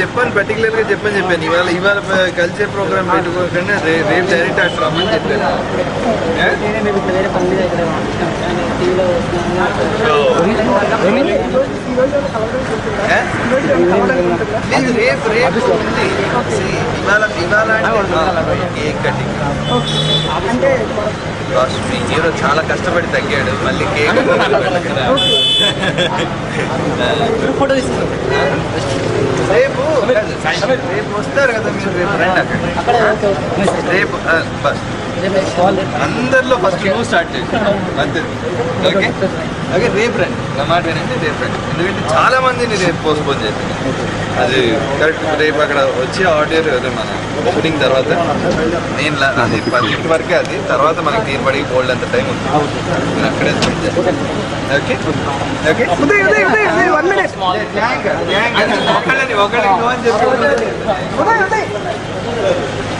చెప్పాను పర్టికులర్గా చెప్పని చెప్పాను. ఇవాళ ఇవాళ కల్చర్ ప్రోగ్రామ్ పెట్టుకోకుండా రే- రేపు డైరెక్ట్ అక్కడ రమ్మని చెప్పాను? లేదు రేపు రేపు ఉంది ఇవాళ ఇవాళ కేక్ కటింగ్ అంటే మీ హీరో చాలా కష్టపడి తగ్గాడు మళ్ళీ కేక్ ఫోటో రేపు రేపు వస్తారు కదా మీరు రేపు రండి అక్కడ. రేపు బస్. అందరిలో ఫస్ట్ నువ్వు స్టార్ట్ చేసి అంతే. ఓకే ఓకే రేపు రండి. నా మాట వినండి రేపు రండి. ఎందుకంటే చాలా మందిని రేపు పోస్ట్పోన్ చేసింది అది కరెక్ట్ రేపు అక్కడ వచ్చి ఆడియర్ మన ఓపెనింగ్ తర్వాత. నేను అది పన్నెండు వరకే అది. తర్వాత మనకి తీరుబడి గోల్డ్ అంత టైం ఉంది. నేను అక్కడే. ఓకే ఓకే ఒకళ్ళని ఒకళ్ళని చెప్పి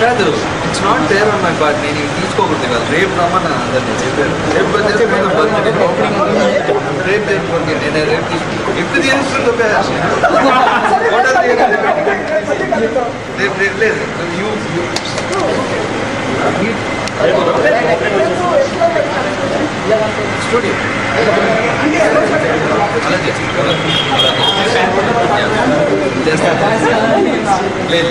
కాదు it's not there on my part నేను ఇది తీసుకోకూడదు ఇవాళ రేపు రమ్మని అందరినీ చెప్పారు రేపు. రేపు తెచ్చుకోండి నేను రేపు తీసుకుంటాను ఎప్పుడు తీసుకుంటూ రేపు రేపు లేదు. యూ స్టూడియో అలా చేస్తాను చేస్తాను లేదు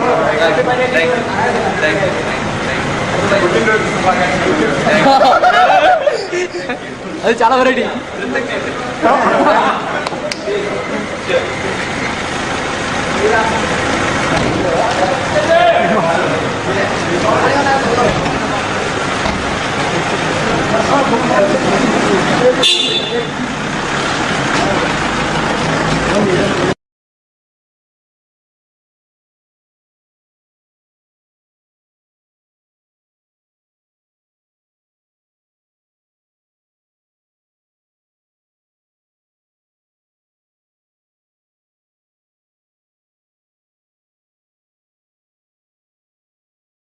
అది చాలా వెరైటీ